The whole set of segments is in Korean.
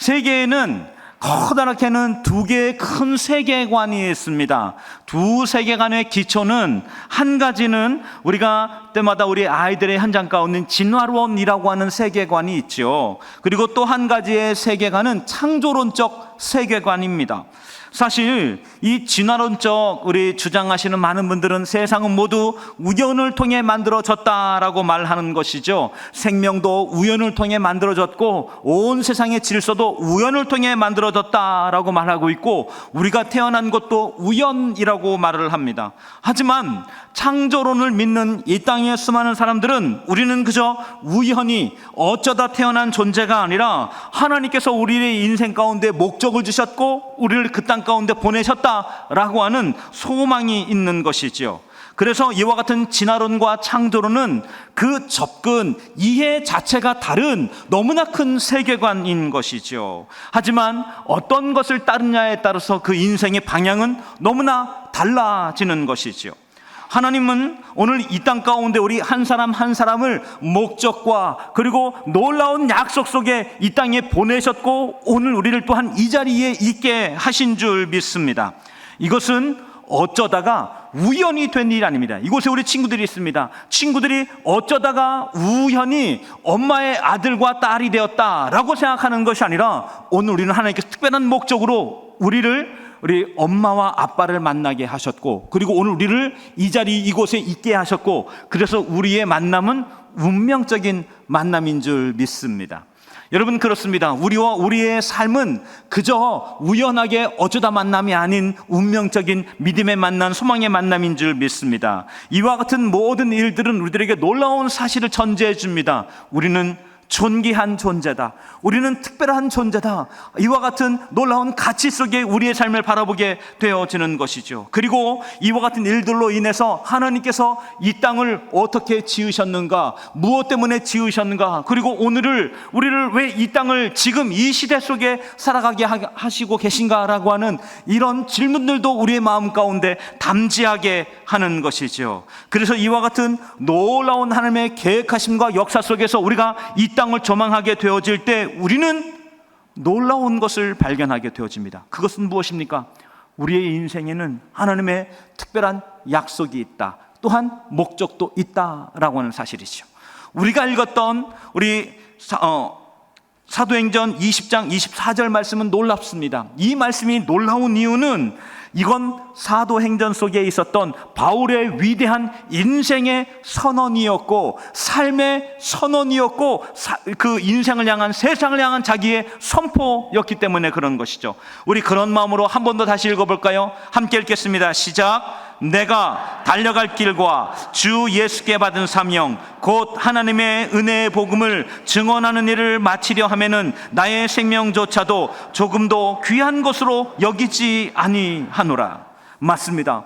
세계에는 커다랗게는 두 개의 큰 세계관이 있습니다. 두 세계관의 기초는 한 가지는 우리가 때마다 우리 아이들의 현장 가운데 진화론이라고 하는 세계관이 있죠. 그리고 또 한 가지의 세계관은 창조론적 세계관입니다. 사실 이 진화론적 우리 주장하시는 많은 분들은 세상은 모두 우연을 통해 만들어졌다라고 말하는 것이죠. 생명도 우연을 통해 만들어졌고 온 세상의 질서도 우연을 통해 만들어졌다라고 말하고 있고 우리가 태어난 것도 우연이라고 말을 합니다. 하지만 창조론을 믿는 이 땅의 수많은 사람들은 우리는 그저 우연히 어쩌다 태어난 존재가 아니라 하나님께서 우리의 인생 가운데 목적 을 주셨고 우리를 그 땅 가운데 보내셨다라고 하는 소망이 있는 것이지요. 그래서 이와 같은 진화론과 창조론은 그 접근, 이해 자체가 다른 너무나 큰 세계관인 것이죠. 하지만 어떤 것을 따르냐에 따라서 그 인생의 방향은 너무나 달라지는 것이죠. 하나님은 오늘 이 땅 가운데 우리 한 사람 한 사람을 목적과 그리고 놀라운 약속 속에 이 땅에 보내셨고 오늘 우리를 또한 이 자리에 있게 하신 줄 믿습니다. 이것은 어쩌다가 우연히 된일 아닙니다. 이곳에 우리 친구들이 있습니다. 친구들이 어쩌다가 우연히 엄마의 아들과 딸이 되었다라고 생각하는 것이 아니라 오늘 우리는 하나님께서 특별한 목적으로 우리를 우리 엄마와 아빠를 만나게 하셨고 그리고 오늘 우리를 이 자리 이곳에 있게 하셨고 그래서 우리의 만남은 운명적인 만남인 줄 믿습니다. 여러분 그렇습니다. 우리와 우리의 삶은 그저 우연하게 어쩌다 만남이 아닌 운명적인 믿음의 만남, 소망의 만남인 줄 믿습니다. 이와 같은 모든 일들은 우리들에게 놀라운 사실을 전제해 줍니다. 우리는 존귀한 존재다. 우리는 특별한 존재다. 이와 같은 놀라운 가치 속에 우리의 삶을 바라보게 되어지는 것이죠. 그리고 이와 같은 일들로 인해서 하나님께서 이 땅을 어떻게 지으셨는가, 무엇 때문에 지으셨는가, 그리고 오늘을 우리를 왜 이 땅을 지금 이 시대 속에 살아가게 하시고 계신가라고 하는 이런 질문들도 우리의 마음 가운데 담지하게 하는 것이죠. 그래서 이와 같은 놀라운 하나님의 계획하심과 역사 속에서 우리가 이 땅을 조망하게 되어질 때 우리는 놀라운 것을 발견하게 되어집니다. 그것은 무엇입니까? 우리의 인생에는 하나님의 특별한 약속이 있다. 또한 목적도 있다라고 하는 사실이죠. 우리가 읽었던 우리 사, 어, 사도행전 20장 24절 말씀은 놀랍습니다. 이 말씀이 놀라운 이유는 이건 사도행전 속에 있었던 바울의 위대한 인생의 선언이었고 삶의 선언이었고 사, 그 인생을 향한 세상을 향한 자기의 선포였기 때문에 그런 것이죠. 우리 그런 마음으로 한 번 더 다시 읽어볼까요? 함께 읽겠습니다. 시작. 내가 달려갈 길과 주 예수께 받은 사명 곧 하나님의 은혜의 복음을 증언하는 일을 마치려 하면은 나의 생명조차도 조금도 귀한 것으로 여기지 아니하노라 맞습니다.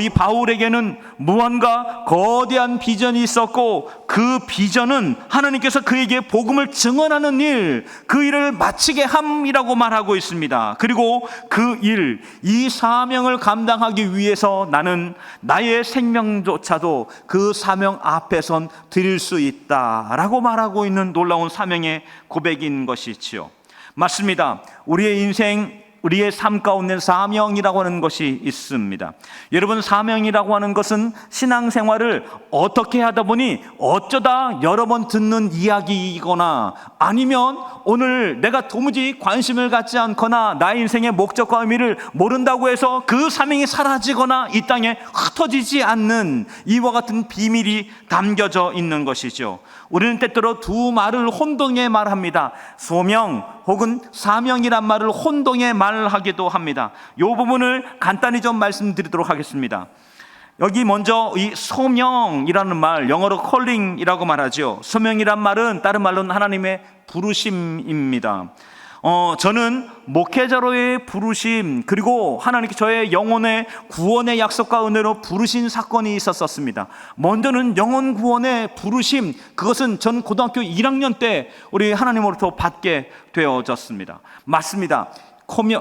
이 바울에게는 무언가 거대한 비전이 있었고 그 비전은 하나님께서 그에게 복음을 증언하는 일, 그 일을 마치게 함이라고 말하고 있습니다. 그리고 그 일, 이 사명을 감당하기 위해서 나는 나의 생명조차도 그 사명 앞에선 드릴 수 있다라고 말하고 있는 놀라운 사명의 고백인 것이지요. 맞습니다. 우리의 인생 우리의 삶 가운데 사명이라고 하는 것이 있습니다. 여러분, 사명이라고 하는 것은 신앙생활을 어떻게 하다 보니 어쩌다 여러 번 듣는 이야기이거나 아니면 오늘 내가 도무지 관심을 갖지 않거나 나의 인생의 목적과 의미를 모른다고 해서 그 사명이 사라지거나 이 땅에 흩어지지 않는 이와 같은 비밀이 담겨져 있는 것이죠. 우리는 때때로 두 말을 혼동해 말합니다. 소명 혹은 사명이란 말을 혼동해 말하기도 합니다. 이 부분을 간단히 좀 말씀드리도록 하겠습니다. 여기 먼저 이 소명이라는 말, 영어로 컬링이라고 말하죠. 소명이란 말은 다른 말로는 하나님의 부르심입니다. 어, 저는 목회자로의 부르심, 그리고 하나님께 저의 영혼의 구원의 약속과 은혜로 부르신 사건이 있었었습니다. 먼저는 영혼 구원의 부르심, 그것은 전 고등학교 1학년 때 우리 하나님으로부터 받게 되어졌습니다. 맞습니다.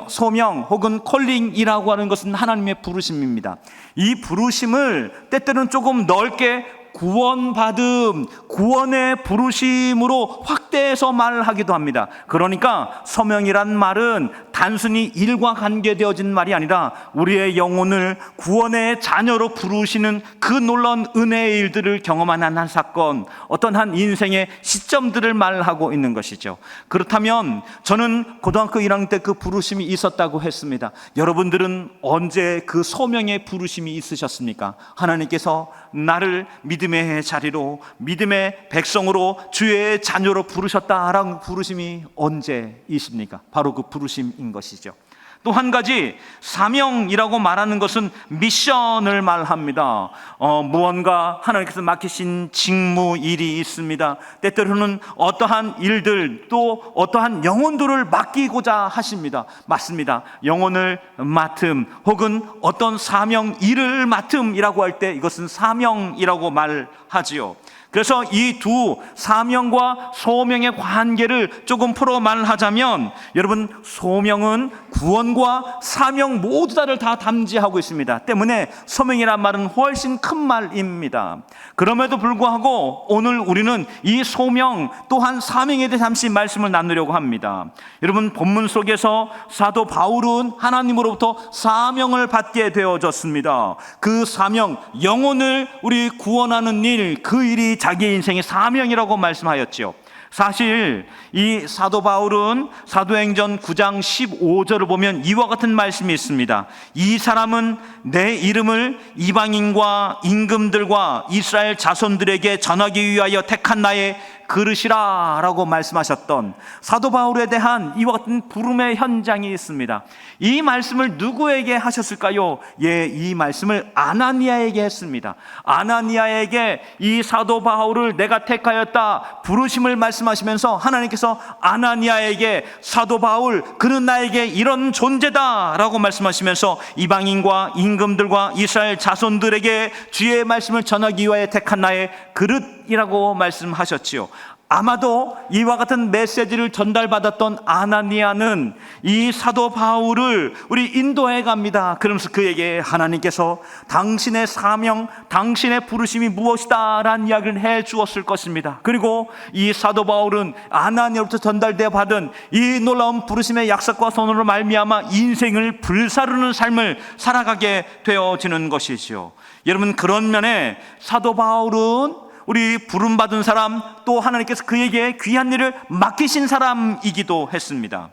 소명 혹은 콜링이라고 하는 것은 하나님의 부르심입니다. 이 부르심을 때때는 조금 넓게 구원받음, 구원의 부르심으로 확 확대해서 말하기도 합니다. 그러니까 소명이란 말은 단순히 일과 관계되어진 말이 아니라 우리의 영혼을 구원의 자녀로 부르시는 그 놀라운 은혜의 일들을 경험한 한 사건, 어떤 한 인생의 시점들을 말하고 있는 것이죠. 그렇다면 저는 고등학교 1학년 때 그 부르심이 있었다고 했습니다. 여러분들은 언제 그 소명의 부르심이 있으셨습니까? 하나님께서 나를 믿 음의 자리로 믿음의 백성으로 주의 자녀로 부르셨다라는 부르심이 언제이십니까? 바로 그 부르심인 것이죠. 또 한 가지 사명이라고 말하는 것은 미션을 말합니다. 어, 무언가 하나님께서 맡기신 직무 일이 있습니다. 때때로는 어떠한 일들 또 어떠한 영혼들을 맡기고자 하십니다. 맞습니다. 영혼을 맡음 혹은 어떤 사명 일을 맡음이라고 할 때 이것은 사명이라고 말하지요. 그래서 이 두 사명과 소명의 관계를 조금 풀어 말하자면 여러분 소명은 구원과 사명 모두 다를 다 담지하고 있습니다. 때문에 소명이란 말은 훨씬 큰 말입니다. 그럼에도 불구하고 오늘 우리는 이 소명 또한 사명에 대해 잠시 말씀을 나누려고 합니다. 여러분 본문 속에서 사도 바울은 하나님으로부터 사명을 받게 되어졌습니다. 그 사명 영혼을 우리 구원하는 일 그 일이 자기 인생의 사명이라고 말씀하였지요. 사실 이 사도 바울은 사도행전 9장 15절을 보면 이와 같은 말씀이 있습니다. 이 사람은 내 이름을 이방인과 임금들과 이스라엘 자손들에게 전하기 위하여 택한 나의 그릇이라 라고 말씀하셨던 사도 바울에 대한 이와 같은 부름의 현장이 있습니다. 이 말씀을 누구에게 하셨을까요? 예, 이 말씀을 아나니아에게 했습니다. 아나니아에게 이 사도 바울을 내가 택하였다 부르심을 말씀하시면서 하나님께서 아나니아에게 사도 바울 그는 나에게 이런 존재다 라고 말씀하시면서 이방인과 임금들과 이스라엘 자손들에게 주의 말씀을 전하기 위하여 택한 나의 그릇 이라고 말씀하셨지요. 아마도 이와 같은 메시지를 전달받았던 아나니아는 이 사도 바울을 우리 인도해 갑니다. 그러면서 그에게 하나님께서 당신의 사명, 당신의 부르심이 무엇이다 라는 이야기를 해 주었을 것입니다. 그리고 이 사도 바울은 아나니아로부터 전달되어 받은 이 놀라운 부르심의 약속과 선언으로 말미암아 인생을 불사르는 삶을 살아가게 되어지는 것이지요. 여러분 그런 면에 사도 바울은 우리 부름받은 사람 또 하나님께서 그에게 귀한 일을 맡기신 사람이기도 했습니다.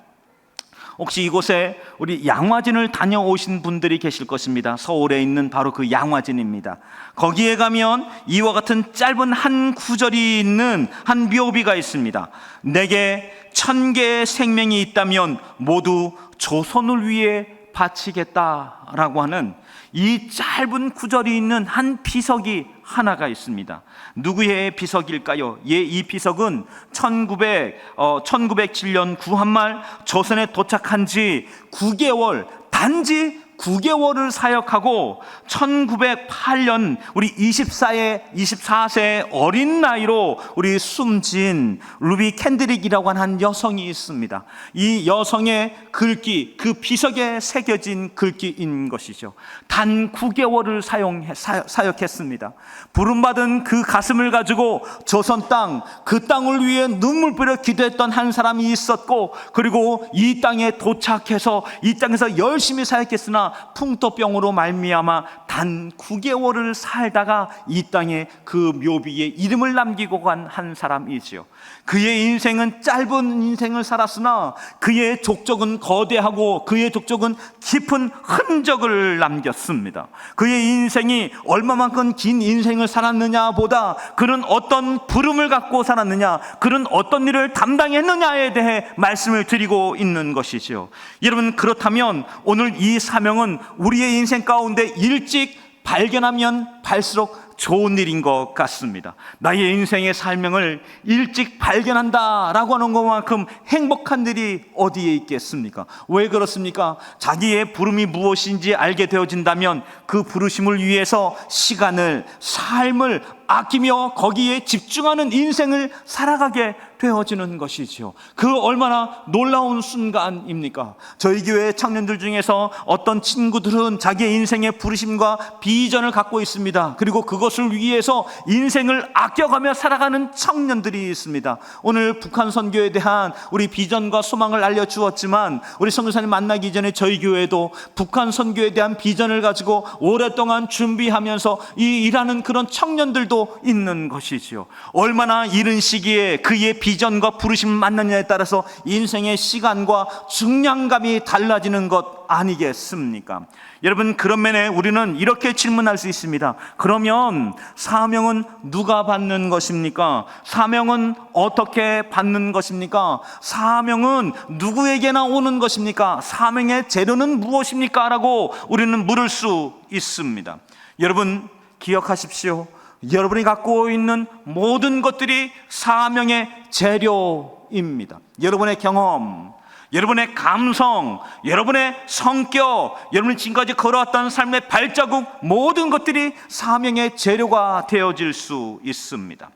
혹시 이곳에 우리 양화진을 다녀오신 분들이 계실 것입니다. 서울에 있는 바로 그 양화진입니다. 거기에 가면 이와 같은 짧은 한 구절이 있는 한 묘비가 있습니다. 내게 천 개의 생명이 있다면 모두 조선을 위해 바치겠다라고 하는 이 짧은 구절이 있는 한 비석이 하나가 있습니다. 누구의 비석일까요? 예, 이 비석은 1900, 어, 1907년 구한말 조선에 도착한 지 9개월, 단지 9개월을 사역하고 1908년 우리 24의 24세 어린 나이로 우리 숨진 루비 캔드릭이라고 하는 한 여성이 있습니다. 이 여성의 글귀 그 비석에 새겨진 글귀인 것이죠. 단 9개월을 사용해 사, 사역했습니다. 부름받은 그 가슴을 가지고 조선 땅 그 땅을 위해 눈물 뿌려 기도했던 한 사람이 있었고 그리고 이 땅에 도착해서 이 땅에서 열심히 사역했으나 풍토병으로 말미암아 단 9개월을 살다가 이 땅에 그 묘비에 이름을 남기고 간 한 사람이지요. 그의 인생은 짧은 인생을 살았으나 그의 족적은 거대하고 그의 족적은 깊은 흔적을 남겼습니다. 그의 인생이 얼마만큼 긴 인생을 살았느냐 보다 그는 어떤 부름을 갖고 살았느냐 그는 어떤 일을 담당했느냐에 대해 말씀을 드리고 있는 것이지요. 여러분 그렇다면 오늘 이 사명은 우리의 인생 가운데 일찍 발견하면 발수록 좋은 일인 것 같습니다. 나의 인생의 설명을 일찍 발견한다라고 하는 것만큼 행복한 일이 어디에 있겠습니까? 왜 그렇습니까? 자기의 부름이 무엇인지 알게 되어진다면 그 부르심을 위해서 시간을, 삶을 아끼며 거기에 집중하는 인생을 살아가게 되어지는 것이지요. 그 얼마나 놀라운 순간입니까? 저희 교회 청년들 중에서 어떤 친구들은 자기의 인생의 부르심과 비전을 갖고 있습니다. 그리고 그것을 위해서 인생을 아껴가며 살아가는 청년들이 있습니다. 오늘 북한 선교에 대한 우리 비전과 소망을 알려주었지만 우리 선교사님 만나기 전에 저희 교회도 북한 선교에 대한 비전을 가지고 오랫동안 준비하면서 이 일하는 그런 청년들도 있는 것이지요. 얼마나 이른 시기에 그의 비전과 부르심을 만나느냐에 따라서 인생의 시간과 중량감이 달라지는 것 아니겠습니까? 여러분 그런 면에 우리는 이렇게 질문할 수 있습니다. 그러면 사명은 누가 받는 것입니까? 사명은 어떻게 받는 것입니까? 사명은 누구에게나 오는 것입니까? 사명의 재료는 무엇입니까? 라고 우리는 물을 수 있습니다. 여러분 기억하십시오. 여러분이 갖고 있는 모든 것들이 사명의 재료입니다. 여러분의 경험, 여러분의 감성, 여러분의 성격, 여러분이 지금까지 걸어왔던 삶의 발자국 모든 것들이 사명의 재료가 되어질 수 있습니다.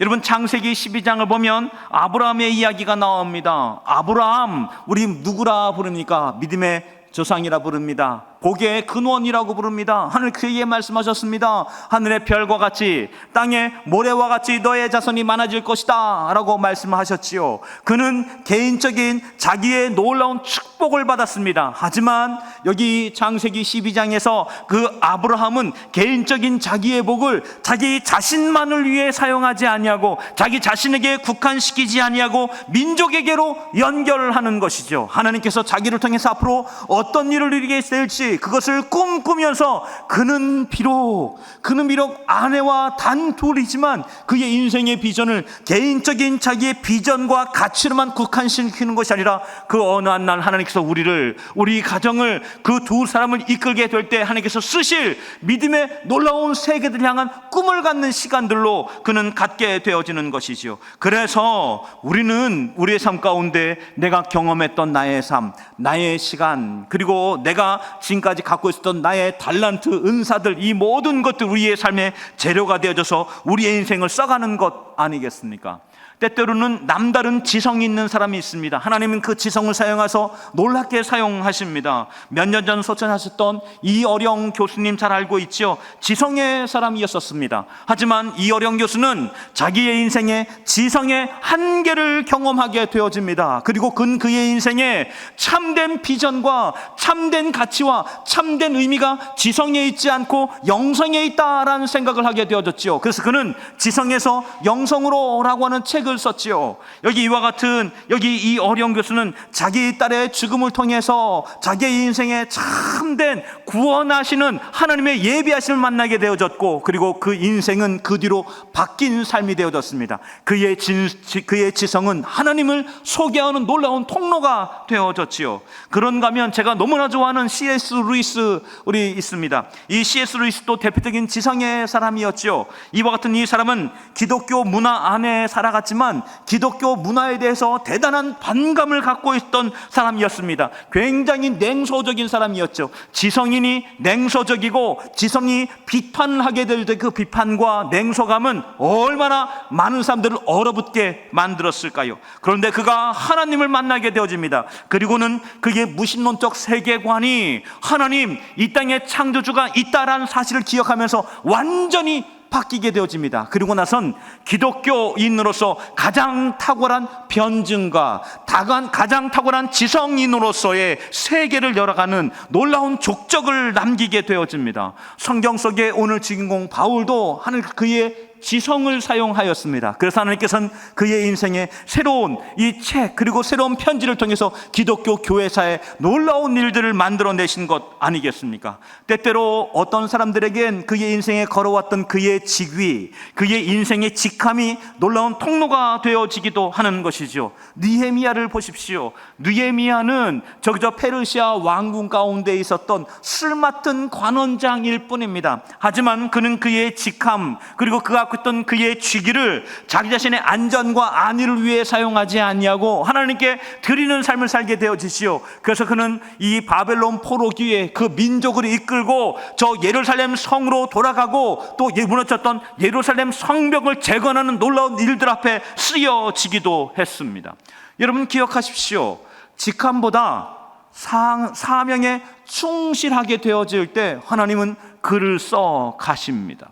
여러분 창세기 12장을 보면 아브라함의 이야기가 나옵니다. 아브라함 우리 누구라 부릅니까? 믿음의 조상이라 부릅니다. 복의 근원이라고 부릅니다. 하늘 그에게 말씀하셨습니다. 하늘의 별과 같이 땅의 모래와 같이 너의 자손이 많아질 것이다. 라고 말씀하셨지요. 그는 개인적인 자기의 놀라운 축복을 받았습니다. 하지만 여기 창세기 12장에서 그 아브라함은 개인적인 자기의 복을 자기 자신만을 위해 사용하지 아니하고 자기 자신에게 국한시키지 아니하고 민족에게로 연결하는 것이죠. 하나님께서 자기를 통해서 앞으로 어떤 일을 이루게 될지 그것을 꿈꾸면서 그는 비록 그는 비록 아내와 단 둘이지만 그의 인생의 비전을 개인적인 자기의 비전과 가치로만 국한시키는 것이 아니라 그 어느 한 날 하나님께서 우리를 우리 가정을 그 두 사람을 이끌게 될 때 하나님께서 쓰실 믿음의 놀라운 세계들 향한 꿈을 갖는 시간들로 그는 갖게 되어지는 것이지요. 그래서 우리는 우리의 삶 가운데 내가 경험했던 나의 삶, 나의 시간, 그리고 내가 지금까지 갖고 있었던 나의 달란트, 은사들, 이 모든 것들 우리의 삶의 재료가 되어져서 우리의 인생을 써가는 것 아니겠습니까? 때때로는 남다른 지성이 있는 사람이 있습니다. 하나님은 그 지성을 사용해서 놀랍게 사용하십니다. 몇 년 전 소천하셨던 이어령 교수님 잘 알고 있죠? 지성의 사람이었었습니다. 하지만 이어령 교수는 자기의 인생에 지성의 한계를 경험하게 되어집니다. 그리고 그 그의 인생에 참된 비전과 참된 가치와 참된 의미가 지성에 있지 않고 영성에 있다라는 생각을 하게 되어졌죠. 그래서 그는 지성에서 영성으로라고 하는 책을 썼지요. 여기 이와 같은 여기 이 어려운 교수는 자기 딸의 죽음을 통해서 자기의 인생에 참된 구원하시는 하나님의 예비하심을 만나게 되어졌고 그리고 그 인생은 그 뒤로 바뀐 삶이 되어졌습니다. 그의 진, 그의 지성은 하나님을 소개하는 놀라운 통로가 되어졌지요. 그런가 하면 제가 너무나 좋아하는 C.S. 루이스 우리 있습니다. 이 C.S. 루이스도 대표적인 지성의 사람이었죠. 이와 같은 이 사람은 기독교 문화 안에 살아갔지만 기독교 문화에 대해서 대단한 반감을 갖고 있던 사람이었습니다. 굉장히 냉소적인 사람이었죠. 지성인이 냉소적이고 지성이 비판을 하게 될 때 그 비판과 냉소감은 얼마나 많은 사람들을 얼어붙게 만들었을까요? 그런데 그가 하나님을 만나게 되어집니다. 그리고는 그의 무신론적 세계관이 하나님 이 땅에 창조주가 있다라는 사실을 기억하면서 완전히 바뀌게 되어집니다. 그리고 나선 기독교인으로서 가장 탁월한 변증과 가장 탁월한 지성인으로서의 세계를 열어가는 놀라운 족적을 남기게 되어집니다. 성경 속에 오늘 주인공 바울도 하늘 그의 지성을 사용하였습니다. 그래서 하나님께서는 그의 인생에 새로운 이 책 그리고 새로운 편지를 통해서 기독교 교회사에 놀라운 일들을 만들어내신 것 아니겠습니까? 때때로 어떤 사람들에겐 그의 인생에 걸어왔던 그의 직위, 그의 인생의 직함이 놀라운 통로가 되어지기도 하는 것이죠. 느헤미야를 보십시오. 느헤미야는 저기 저 페르시아 왕궁 가운데 있었던 술 맡은 관원장일 뿐입니다. 하지만 그는 그의 직함 그리고 그가 갖고 있던 그의 쥐기를 자기 자신의 안전과 안위를 위해 사용하지 아니하고 하나님께 드리는 삶을 살게 되어지시오. 그래서 그는 이 바벨론 포로기에 그 민족을 이끌고 저 예루살렘 성으로 돌아가고 또 예- 무너졌던 예루살렘 성벽을 재건하는 놀라운 일들 앞에 쓰여지기도 했습니다. 여러분 기억하십시오. 직함보다 사, 사명에 충실하게 되어질 때 하나님은 글을 써 가십니다.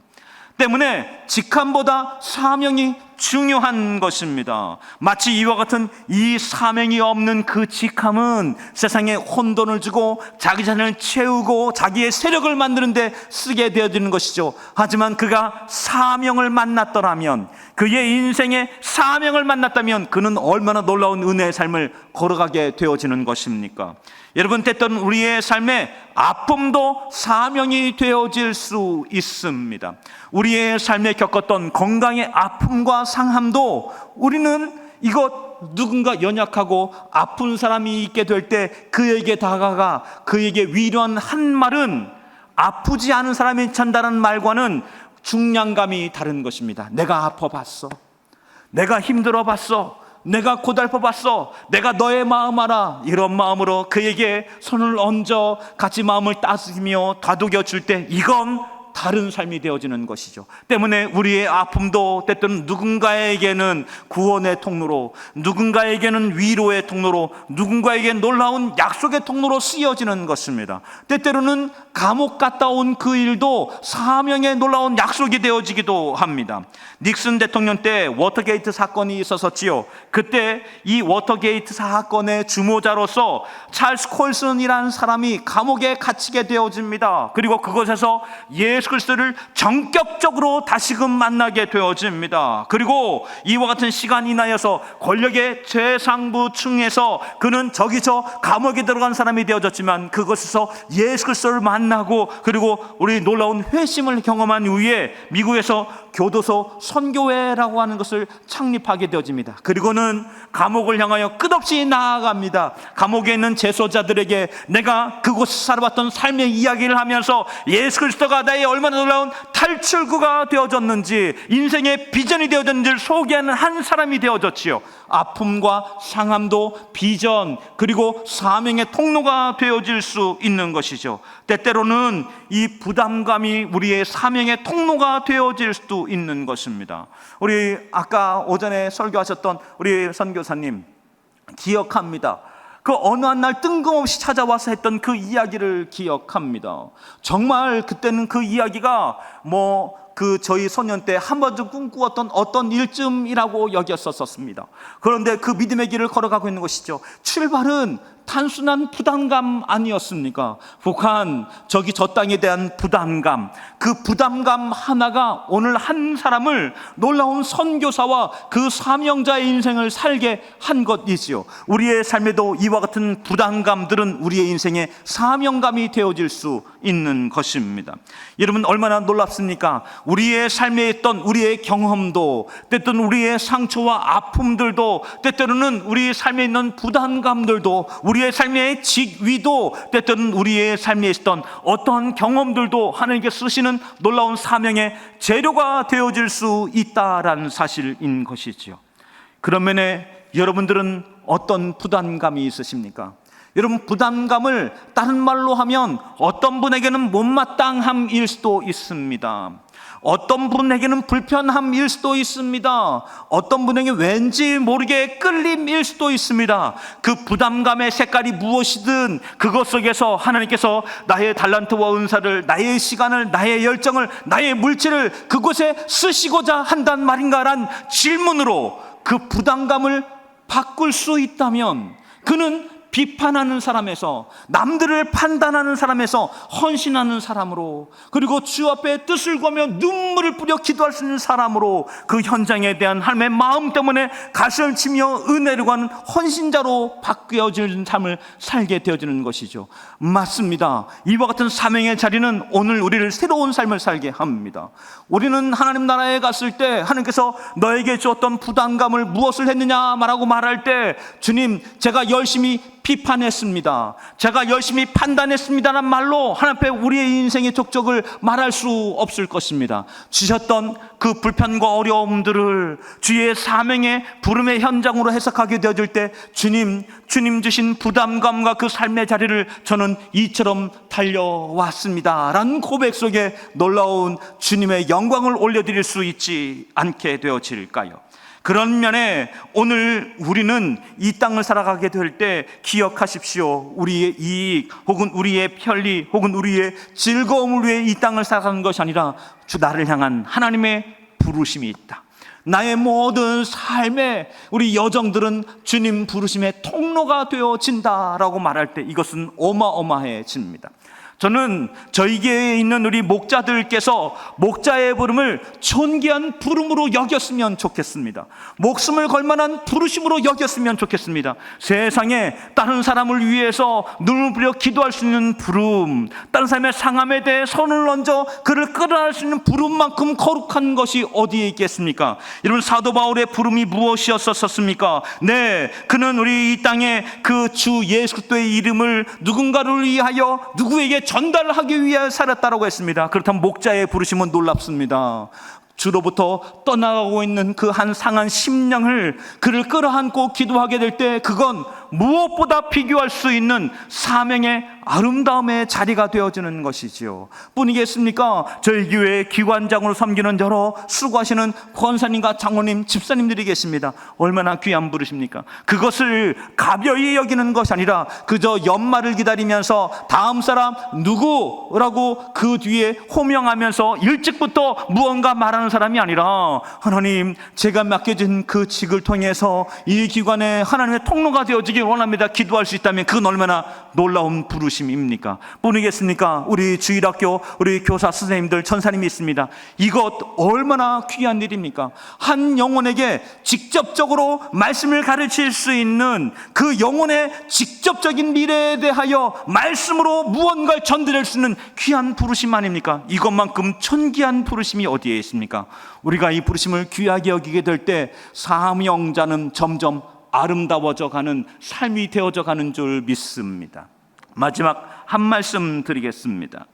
때문에 직함보다 사명이 중요한 것입니다. 마치 이와 같은 이 사명이 없는 그 직함은 세상에 혼돈을 주고 자기 자신을 채우고 자기의 세력을 만드는데 쓰게 되어지는 것이죠. 하지만 그가 사명을 만났더라면 그의 인생에 사명을 만났다면 그는 얼마나 놀라운 은혜의 삶을 걸어가게 되어지는 것입니까? 여러분 때때는 우리의 삶에 아픔도 사명이 되어질 수 있습니다. 우리의 삶에 겪었던 건강의 아픔과 상함도 우리는 이것 누군가 연약하고 아픈 사람이 있게 될 때 그에게 다가가 그에게 위로한 한 말은 아프지 않은 사람이 전달하는 말과는 중량감이 다른 것입니다. 내가 아파봤어. 내가 힘들어 봤어. 내가 고달퍼 봤어. 내가 너의 마음 알아. 이런 마음으로 그에게 손을 얹어 같이 마음을 따스며 다독여 줄 때 이건 다른 삶이 되어지는 것이죠. 때문에 우리의 아픔도 때때는 누군가에게는 구원의 통로로, 누군가에게는 위로의 통로로, 누군가에게 놀라운 약속의 통로로 쓰여지는 것입니다. 때때로는 감옥 갔다 온 그 일도 사명의 놀라운 약속이 되어지기도 합니다. 닉슨 대통령 때 워터게이트 사건이 있었었지요. 그때 이 워터게이트 사건의 주모자로서 찰스 콜슨이라는 사람이 감옥에 갇히게 되어집니다. 그리고 그곳에서 예수 그리스도를 전격적으로 다시금 만나게 되어집니다. 그리고 이와 같은 시간이 나여서 권력의 최상부층에서 그는 저기서 감옥에 들어간 사람이 되어졌지만 그곳에서 예수 그리스도를 만나고 그리고 우리 놀라운 회심을 경험한 이후에 미국에서 교도소 선교회라고 하는 것을 창립하게 되어집니다. 그리고는 감옥을 향하여 끝없이 나아갑니다. 감옥에 있는 재소자들에게 내가 그곳에서 살아왔던 삶의 이야기를 하면서 예수 그리스도가 나의 얼마나 놀라운 탈출구가 되어졌는지 인생의 비전이 되어졌는지를 소개하는 한 사람이 되어졌지요. 아픔과 상함도 비전 그리고 사명의 통로가 되어질 수 있는 것이죠. 때때로는 이 부담감이 우리의 사명의 통로가 되어질 수도 있는 것입니다. 우리 아까 오전에 설교하셨던 우리 선교사님 기억합니다. 그 어느 한 날 뜬금없이 찾아와서 했던 그 이야기를 기억합니다. 정말 그때는 그 이야기가 뭐 그 저희 소년 때 한 번쯤 꿈꾸었던 어떤 일쯤이라고 여겼었습니다. 그런데 그 믿음의 길을 걸어가고 있는 것이죠. 출발은 단순한 부담감 아니었습니까? 북한 저기 저 땅에 대한 부담감 그 부담감 하나가 오늘 한 사람을 놀라운 선교사와 그 사명자의 인생을 살게 한 것이지요. 우리의 삶에도 이와 같은 부담감들은 우리의 인생의 사명감이 되어질 수 있는 것입니다. 여러분 얼마나 놀랍습니까? 우리의 삶에 있던 우리의 경험도 때때는 우리의 상처와 아픔들도 때때로는 우리의 삶에 있는 부담감들도 우리의 삶의 직위도 때때는 우리의 삶에 있었던 어떠한 경험들도 하나님께 쓰시는 놀라운 사명의 재료가 되어질 수 있다라는 사실인 것이지요. 그런 면에 여러분들은 어떤 부담감이 있으십니까? 여러분 부담감을 다른 말로 하면 어떤 분에게는 못마땅함일 수도 있습니다. 어떤 분에게는 불편함일 수도 있습니다. 어떤 분에게 왠지 모르게 끌림일 수도 있습니다. 그 부담감의 색깔이 무엇이든 그것 속에서 하나님께서 나의 달란트와 은사를, 나의 시간을, 나의 열정을, 나의 물질을 그곳에 쓰시고자 한단 말인가란 질문으로 그 부담감을 바꿀 수 있다면 그는 비판하는 사람에서 남들을 판단하는 사람에서 헌신하는 사람으로 그리고 주 앞에 뜻을 구하며 눈물을 뿌려 기도할 수 있는 사람으로 그 현장에 대한 하나님의 마음 때문에 가슴을 치며 은혜를 구하는 헌신자로 바뀌어지는 삶을 살게 되어지는 것이죠. 맞습니다. 이와 같은 사명의 자리는 오늘 우리를 새로운 삶을 살게 합니다. 우리는 하나님 나라에 갔을 때 하나님께서 너에게 주었던 부담감을 무엇을 했느냐 말하고 말할 때 주님 제가 열심히 비판했습니다. 제가 열심히 판단했습니다란 말로 하나님 앞에 우리의 인생의 족적을 말할 수 없을 것입니다. 주셨던 그 불편과 어려움들을 주의 사명의 부름의 현장으로 해석하게 되어질 때 주님, 주님 주신 부담감과 그 삶의 자리를 저는 이처럼 달려왔습니다. 라는 고백 속에 놀라운 주님의 영광을 올려드릴 수 있지 않게 되어질까요? 그런 면에 오늘 우리는 이 땅을 살아가게 될 때 기억하십시오. 우리의 이익 혹은 우리의 편리 혹은 우리의 즐거움을 위해 이 땅을 살아가는 것이 아니라 주 나를 향한 하나님의 부르심이 있다. 나의 모든 삶에 우리 여정들은 주님 부르심의 통로가 되어진다라고 말할 때 이것은 어마어마해집니다. 저는 저희 교회에 있는 우리 목자들께서 목자의 부름을 존귀한 부름으로 여겼으면 좋겠습니다. 목숨을 걸 만한 부르심으로 여겼으면 좋겠습니다. 세상에 다른 사람을 위해서 눈을 부려 기도할 수 있는 부름, 다른 사람의 상함에 대해 손을 얹어 그를 끌어낼 수 있는 부름만큼 거룩한 것이 어디에 있겠습니까? 여러분 사도 바울의 부름이 무엇이었었습니까? 네, 그는 우리 이 땅에 그 주 예수 그리스도의 이름을 누군가를 위하여 누구에게 전달하기 위하여 살았다라고 했습니다. 그렇다면 목자의 부르심은 놀랍습니다. 주로부터 떠나가고 있는 그 한 상한 심령을 그를 끌어안고 기도하게 될 때 그건 무엇보다 비교할 수 있는 사명의 아름다움의 자리가 되어지는 것이지요. 뿐이겠습니까? 저희 교회 기관장으로 섬기는 여러 수고하시는 권사님과 장로님, 집사님들이 계십니다. 얼마나 귀한 부르십니까? 그것을 가벼이 여기는 것이 아니라 그저 연말을 기다리면서 다음 사람 누구라고 그 뒤에 호명하면서 일찍부터 무언가 말하는 사람이 아니라 하나님 제가 맡겨진 그 직을 통해서 이 기관에 하나님의 통로가 되어지길 원합니다. 기도할 수 있다면 그건 얼마나 놀라운 부르심입니까? 뿐이겠습니까? 우리 주일학교 우리 교사 선생님들 천사님이 있습니다. 이것 얼마나 귀한 일입니까? 한 영혼에게 직접적으로 말씀을 가르칠 수 있는 그 영혼의 직접적인 미래에 대하여 말씀으로 무언가를 전드릴 수 있는 귀한 부르심 아닙니까? 이것만큼 천귀한 부르심이 어디에 있습니까? 우리가 이 부르심을 귀하게 여기게 될 때 사명자는 점점 아름다워져 가는 삶이 되어져 가는 줄 믿습니다. 마지막 한 말씀 드리겠습니다.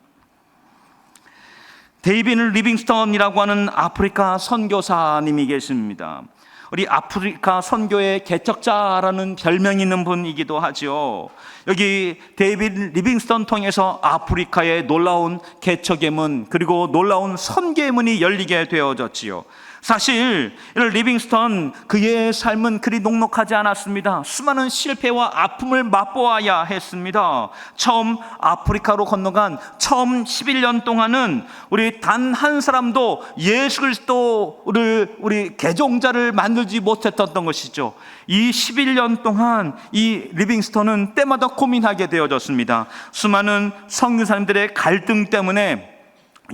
데이빈 리빙스턴이라고 하는 아프리카 선교사님이 계십니다. 우리 아프리카 선교의 개척자라는 별명이 있는 분이기도 하죠. 여기 데이빗 리빙스턴 통해서 아프리카의 놀라운 개척의 문 그리고 놀라운 선교의 문이 열리게 되어졌지요. 사실 리빙스턴 그의 삶은 그리 녹록하지 않았습니다. 수많은 실패와 아픔을 맛보아야 했습니다. 처음 아프리카로 건너간 처음 11년 동안은 우리 단 한 사람도 예수 그리스도를 우리 개종자를 만들지 못했던 것이죠. 이 11년 동안 이 리빙스턴은 때마다 고민하게 되어졌습니다. 수많은 성교사님들의 갈등 때문에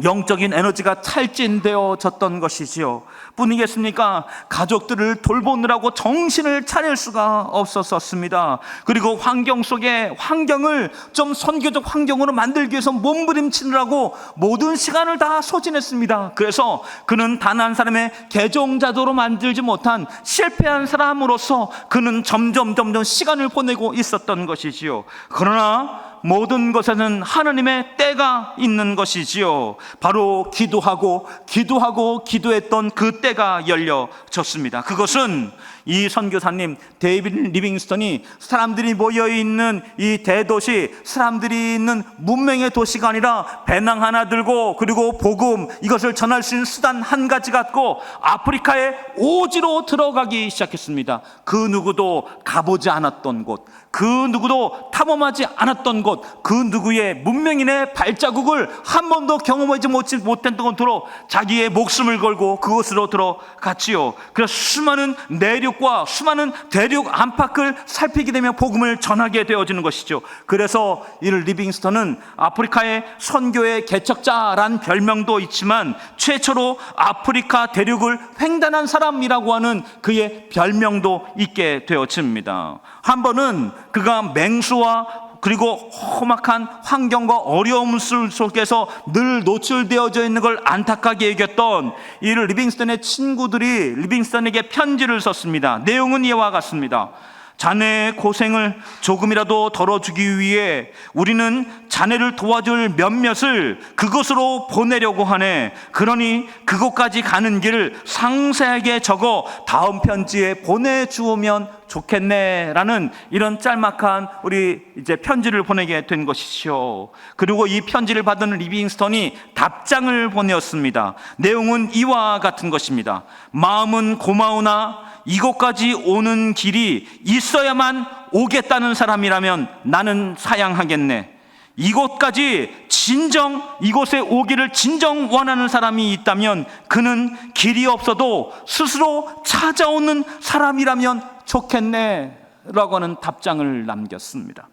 영적인 에너지가 탈진되어졌던 것이지요. 뿐이겠습니까? 가족들을 돌보느라고 정신을 차릴 수가 없었습니다. 그리고 환경 속에 환경을 좀 선교적 환경으로 만들기 위해서 몸부림치느라고 모든 시간을 다 소진했습니다. 그래서 그는 단 한 사람의 개종자도로 만들지 못한 실패한 사람으로서 그는 점점 점점 시간을 보내고 있었던 것이지요. 그러나 모든 것에는 하나님의 때가 있는 것이지요. 바로 기도하고 기도하고 기도했던 그 때가 열려졌습니다. 그것은 이 선교사님 데이빗 리빙스턴이 사람들이 모여 있는 이 대도시 사람들이 있는 문명의 도시가 아니라 배낭 하나 들고 그리고 복음 이것을 전할 수 있는 수단 한 가지 갖고 아프리카의 오지로 들어가기 시작했습니다. 그 누구도 가보지 않았던 곳, 그 누구도 탐험하지 않았던 곳, 그 누구의 문명인의 발자국을 한 번도 경험하지 못했던 곳으로 자기의 목숨을 걸고 그곳으로 들어갔지요. 그래서 수많은 내륙 과 수많은 대륙 안팎을 살피게 되며 복음을 전하게 되어지는 것이죠. 그래서 이 리빙스턴은 아프리카의 선교의 개척자란 별명도 있지만 최초로 아프리카 대륙을 횡단한 사람이라고 하는 그의 별명도 있게 되어집니다. 한 번은 그가 맹수와 그리고 험악한 환경과 어려움 속에서 늘 노출되어져 있는 걸 안타깝게 여겼던 이 리빙스턴의 친구들이 리빙스턴에게 편지를 썼습니다. 내용은 이와 같습니다. 자네의 고생을 조금이라도 덜어주기 위해 우리는 자네를 도와줄 몇몇을 그곳으로 보내려고 하네. 그러니 그곳까지 가는 길을 상세하게 적어 다음 편지에 보내주오면 좋겠네. 라는 이런 짤막한 우리 이제 편지를 보내게 된 것이죠. 그리고 이 편지를 받은 리빙스턴이 답장을 보내었습니다. 내용은 이와 같은 것입니다. 마음은 고마우나 이곳까지 오는 길이 있어야만 오겠다는 사람이라면 나는 사양하겠네. 이곳까지 진정 이곳에 오기를 진정 원하는 사람이 있다면 그는 길이 없어도 스스로 찾아오는 사람이라면 좋겠네 라고 하는 답장을 남겼습니다.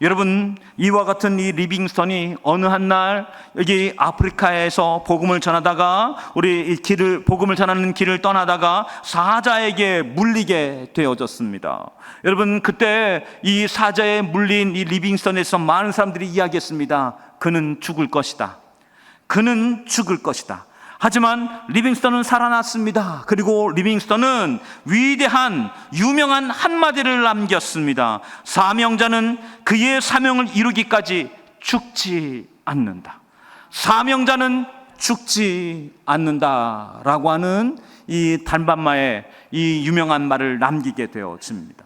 여러분 이와 같은 이 리빙스턴이 어느 한 날 여기 아프리카에서 복음을 전하다가 우리 이 길을 복음을 전하는 길을 떠나다가 사자에게 물리게 되어졌습니다. 여러분 그때 이 사자에 물린 이 리빙스턴에서 많은 사람들이 이야기했습니다. 그는 죽을 것이다. 그는 죽을 것이다. 하지만 리빙스턴은 살아났습니다. 그리고 리빙스턴은 위대한 유명한 한마디를 남겼습니다. 사명자는 그의 사명을 이루기까지 죽지 않는다. 사명자는 죽지 않는다라고 하는 이 단반마의 이 유명한 말을 남기게 되어집니다.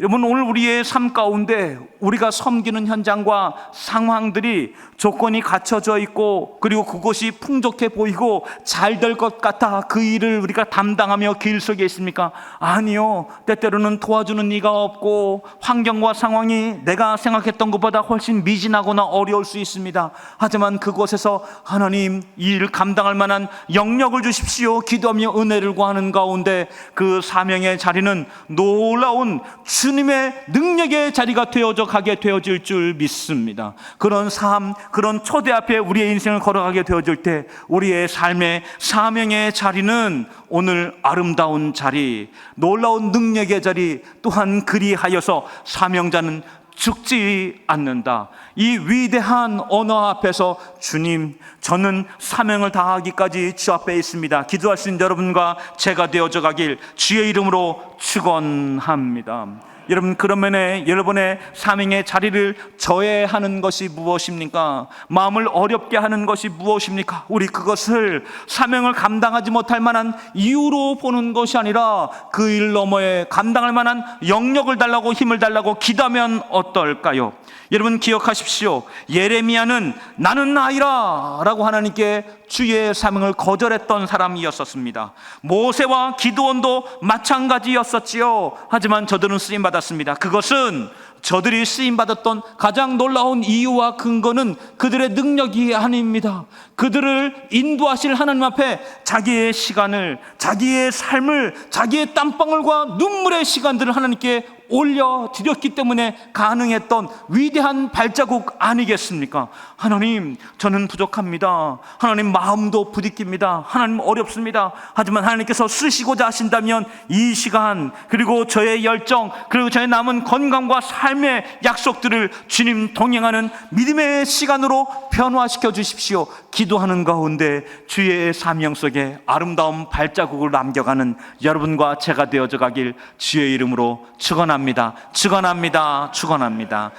여러분 오늘 우리의 삶 가운데 우리가 섬기는 현장과 상황들이 조건이 갖춰져 있고 그리고 그것이 풍족해 보이고 잘 될 것 같아 그 일을 우리가 담당하며 길 속에 있습니까? 아니요. 때때로는 도와주는 이가 없고 환경과 상황이 내가 생각했던 것보다 훨씬 미진하거나 어려울 수 있습니다. 하지만 그곳에서 하나님 이 일을 감당할 만한 영역을 주십시오. 기도하며 은혜를 구하는 가운데 그 사명의 자리는 놀라운 주 님의 능력의 자리가 되어져 가게 되어질 줄 믿습니다. 그런 삶, 그런 초대 앞에 우리의 인생을 걸어가게 되어질 때 우리의 삶의 사명의 자리는 오늘 아름다운 자리, 놀라운 능력의 자리, 또한 그리하여서 사명자는 죽지 않는다. 이 위대한 언어 앞에서 주님, 저는 사명을 다하기까지 주 앞에 있습니다. 기도할 수 여러분과 제가 되어져 가길 주의 이름으로 축원합니다. 여러분 그러면에 여러분의 사명의 자리를 저해하는 것이 무엇입니까? 마음을 어렵게 하는 것이 무엇입니까? 우리 그것을 사명을 감당하지 못할 만한 이유로 보는 것이 아니라 그 일 너머에 감당할 만한 영역을 달라고 힘을 달라고 기도하면 어떨까요? 여러분 기억하십시오. 예레미야는 나는 아이라 라고 하나님께 주의 사명을 거절했던 사람이었었습니다. 모세와 기도원도 마찬가지였었지요. 하지만 저들은 쓰임 받았습니다. 그것은 저들이 쓰임 받았던 가장 놀라운 이유와 근거는 그들의 능력이 아닙니다. 그들을 인도하실 하나님 앞에 자기의 시간을, 자기의 삶을, 자기의 땀방울과 눈물의 시간들을 하나님께 올려 드렸기 때문에 가능했던 위대한 발자국 아니겠습니까? 하나님, 저는 부족합니다. 하나님, 마음도 부딪힙니다. 하나님, 어렵습니다. 하지만 하나님께서 쓰시고자 하신다면 이 시간, 그리고 저의 열정, 그리고 저의 남은 건강과 삶의 약속들을 주님 동행하는 믿음의 시간으로 변화시켜 주십시오. 기도하는 가운데 주의 사명 속에 아름다운 발자국을 남겨가는 여러분과 제가 되어져 가길 주의 이름으로 축원합니다. 축원합니다. 축원합니다.